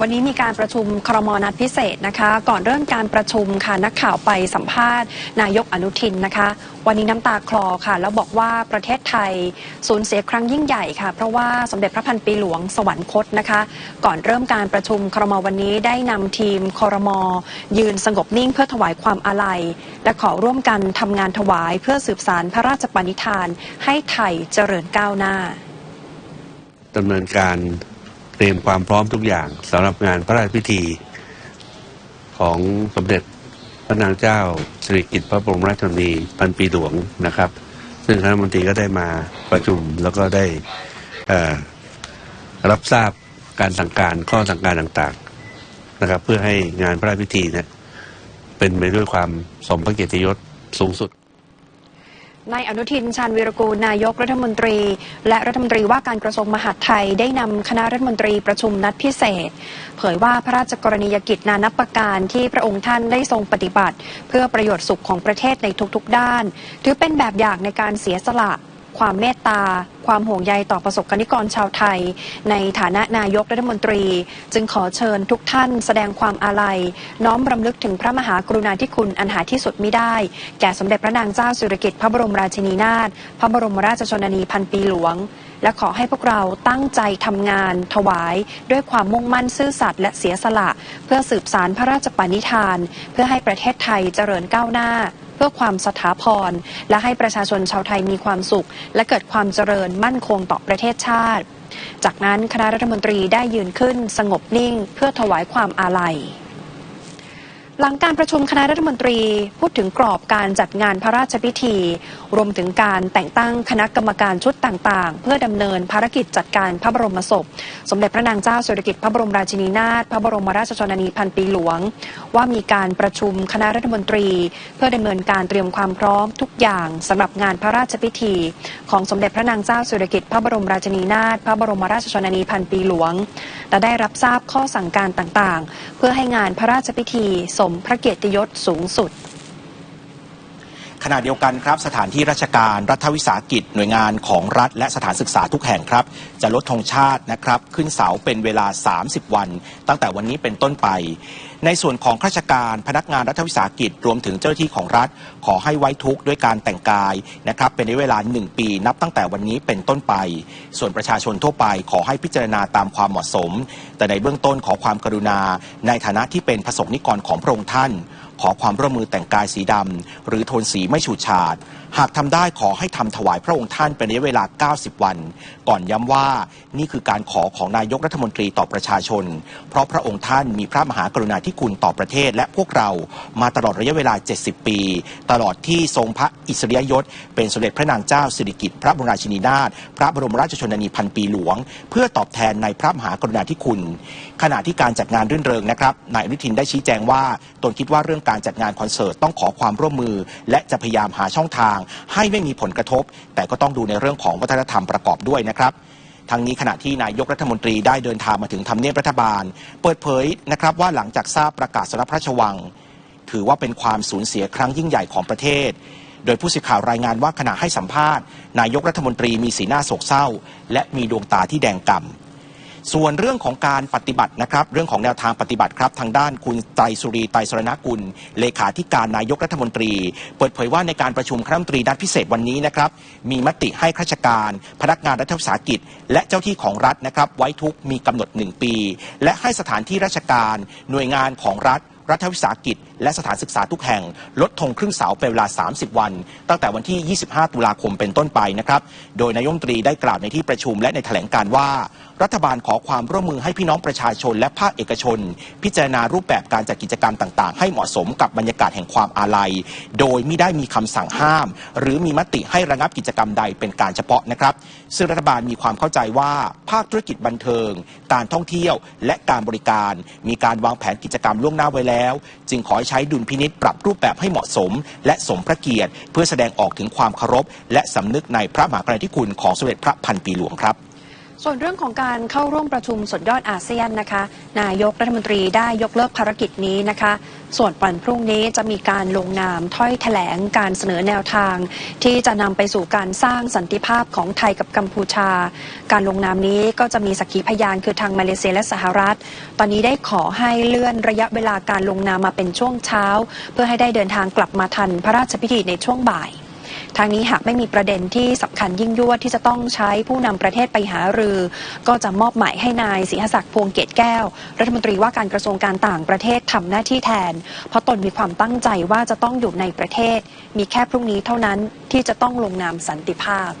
วันนี้มีการประชุมครมนัดพิเศษนะคะ ก่อนเริ่มการประชุมค่ะนักข่าวไปสัมภาษณ์ นายกอนุทินนะคะ วันนี้น้ำตาคลอค่ะ แล้วบอกว่าประเทศไทยสูญเสียครั้งยิ่งใหญ่ค่ะ เพราะว่าสมเด็จพระพันปีหลวงสวรรคตนะคะ ก่อนเริ่มการประชุมครมวันนี้ได้นำทีมครม ยืนสงบนิ่งเพื่อถวายความอาลัย และขอร่วมกันทำงานถวายเพื่อสืบสารพระราชปณิธาน ให้ไทยเจริญก้าวหน้าดำเนินการ เตรียมความพร้อมทุกอย่างสำหรับงานพระราชพิธีของสมเด็จพระนางเจ้าสิริกิติ์พระบรมราชชนนีพันปีหลวงนะครับ ซึ่งคณะมนตรีก็ได้มาประชุมแล้วก็ได้รับทราบการสั่งการข้อสั่งการต่างๆนะครับ เพื่อให้งานพระราชพิธีเนี่ยเป็นไปด้วยความสมพระเกียรติยศสูงสุด นายอนุทินชาญวีรกูลนายกรัฐมนตรี และรัฐมนตรีว่าการกระทรวงมหาดไทยได้นำคณะรัฐมนตรีประชุมนัดพิเศษ เผยว่าพระราชกรณียกิจนานับประการที่พระองค์ท่านได้ทรงปฏิบัติ เพื่อประโยชน์สุขของประเทศในทุกๆด้าน ถือเป็นแบบอย่างในการเสียสละ ความเมตตา ความห่วงใยต่อประสบกนิกรชาวไทย ในฐานะนายกรัฐมนตรี จึงขอเชิญทุกท่านแสดงความอาลัย น้อมรำลึกถึงพระมหากรุณาธิคุณอันหาที่สุดมิได้ แก่สมเด็จพระนางเจ้าสิริกิติ์พระบรมราชินีนาถพระบรมราชชนนีพันปีหลวง และขอให้พวกเราตั้งใจทำงาน ถวาย ด้วยความมุ่งมั่นซื่อสัตย์และเสียสละ เพื่อสืบสารพระราชปณิธาน เพื่อให้ประเทศไทยเจริญก้าวหน้า พื่อความสถาพร และให้ประชาชนชาวไทยมีความสุข และเกิดความเจริญมั่นคงต่อประเทศชาติ จากนั้นคณะรัฐมนตรีได้ยืนขึ้นสงบนิ่ง เพื่อถวายความอาลัย หลังการประชุมคณะรัฐมนตรีพูดถึงกรอบการจัดงานพระราชพิธี รวมถึงการแต่งตั้งคณะกรรมการชุดต่างๆ เพื่อดำเนินภารกิจจัดการพระบรมศพ สมเด็จพระนางเจ้าสิริกิติ์พระบรมราชินีนาถพระบรมราชชนนีพันปีหลวง ว่ามีการประชุมคณะรัฐมนตรี เพื่อดำเนินการเตรียมความพร้อมทุกอย่างสำหรับงานพระราชพิธี ของสมเด็จพระนางเจ้าสิริกิติ์พระบรมราชินีนาถพระบรมราชชนนีพันปีหลวงและได้รับทราบข้อสั่งการต่างๆ เพื่อให้งานพระราชพิธีสมพระเกียรติยศสูงสุด ขณะเดียวกันครับ สถานที่ราชการรัฐวิสาหกิจหน่วยงานของรัฐ และสถานศึกษาทุกแห่งครับ จะลดธงชาตินะครับ ขึ้นเสาเป็นเวลา 30 วัน ตั้งแต่วันนี้เป็นต้นไป ในส่วนของข้าราชการพนักงานรัฐวิสาหกิจรวมถึงเจ้าหน้าที่ของรัฐ ขอให้ไว้ทุกข์ด้วยการแต่งกายนะครับ เป็นในเวลา 1 ปี นับตั้งแต่วันนี้เป็นต้นไป ส่วนประชาชนทั่วไปขอให้พิจารณาตามความเหมาะสม แต่ในเบื้องต้นขอความกรุณาในฐานะที่เป็นประสบนิกรของพระองค์ท่าน ขอความร่วมมือแต่งกายสีดำหรือโทนสีไม่ฉูดฉาด หากทำได้ขอให้ทำถวายพระองค์ท่านเป็นระยะเวลา 90 วัน ก่อนย้ำว่านี่คือการขอของนายกรัฐมนตรีต่อประชาชน เพราะพระองค์ท่านมีพระมหากรุณาธิคุณต่อประเทศ และพวกเรามาตลอดระยะเวลา 70 ปี ตลอดที่ทรงพระอิสริยยศ เป็นสมเด็จพระนางเจ้าสิริกิติ์พระบรมราชินีนาถพระบรมราชชนนีพันปีหลวง เพื่อตอบแทนในพระมหากรุณาธิคุณ ขณะที่การจัดงานรื่นเริงนะครับนายอนุทินได้ชี้แจงว่าตนคิดว่าเรื่องการจัดงานคอนเสิร์ตต้องขอความร่วมมือ และจะพยายามหาช่องทางให้ไม่มีผลกระทบ แต่ก็ต้องดูในเรื่องของวัฒนธรรมประกอบด้วยนะครับทั้งนี้ขณะที่นายกรัฐมนตรีได้เดินทางมาถึงทำเนียบรัฐบาล เปิดเผยนะครับว่าหลังจากทราบประกาศสำนักพระราชวัง ถือว่าเป็นความสูญเสียครั้งยิ่งใหญ่ของประเทศ โดยผู้สื่อข่าวรายงานว่าขณะให้สัมภาษณ์ นายกรัฐมนตรีมีสีหน้าโศกเศร้า และมีดวงตาที่แดงก่ำ ส่วนเรื่องของการปฏิบัตินะครับ เรื่องของแนวทางปฏิบัติครับ ทางด้านคุณไตรสุรีไตรสรณกุล เลขาธิการนายกรัฐมนตรี เปิดเผยว่าในการประชุมคณะรัฐมนตรีนัดพิเศษวันนี้นะครับ มีมติให้ข้าราชการ พนักงานรัฐวิสาหกิจ และเจ้าที่ของรัฐนะครับ ไว้ทุกมีกำหนด 1 ปี และให้สถานที่ราชการ หน่วยงานของรัฐ รัฐวิสาหกิจ และสถานศึกษาทุกแห่ง ลดธงครึ่งเสาเป็นเวลา 30 วัน ตั้งแต่วันที่ 25 ตุลาคมเป็นต้นไปนะครับ โดยนายกรัฐมตรีได้กล่าวในที่ประชุมและในแถลงการว่า รัฐบาลขอความร่วมมือให้พี่น้องประชาชนและภาคเอกชน พิจารณารูปแบบการจัดกิจกรรมต่างๆ ให้เหมาะสมกับบรรยากาศแห่งความอาลัย โดยไม่ได้มีคำสั่งห้าม หรือมีมติให้ระงับกิจกรรมใดเป็นการเฉพาะนะครับ ซึ่งรัฐบาลมีความเข้าใจว่าภาคธุรกิจบันเทิง การท่องเที่ยวและการบริการ มีการวางแผนกิจกรรมล่วงหน้าไว้แล้ว จึงขอใช้ดุลพินิษปรับรูปแบบให้เหมาะสม และสมพระเกียรติ เพื่อแสดงออกถึงความเคารพ และสำนึกในพระมหากรุณาธิคุณของสมเด็จพระพันปีหลวงครับ ส่วนเรื่องของการเข้าร่วมประชุมสุดยอดอาเซียนนะคะ นายกรัฐมนตรีได้ยกเลิกภารกิจนี้นะคะ ส่วนวันพรุ่งนี้จะมีการลงนามถ้อยแถลงการเสนอแนวทาง ที่จะนำไปสู่การสร้างสันติภาพของไทยกับกัมพูชา การลงนามนี้ก็จะมีสักขีพยานคือทางมาเลเซียและสหรัฐ ตอนนี้ได้ขอให้เลื่อนระยะเวลาการลงนามมาเป็นช่วงเช้า เพื่อให้ได้เดินทางกลับมาทันพระราชพิธีในช่วงบ่าย ทางนี้หากไม่มีประเด็นที่สำคัญยิ่งยวดที่จะต้องใช้ผู้นำประเทศไปหารือ ก็จะมอบหมายให้นายศรีหศักดิ์พวงเกตแก้ว รัฐมนตรีว่าการกระทรวงการต่างประเทศทำหน้าที่แทน เพราะตนมีความตั้งใจว่าจะต้องอยู่ในประเทศ มีแค่พรุ่งนี้เท่านั้นที่จะต้องลงนามสันติภาพ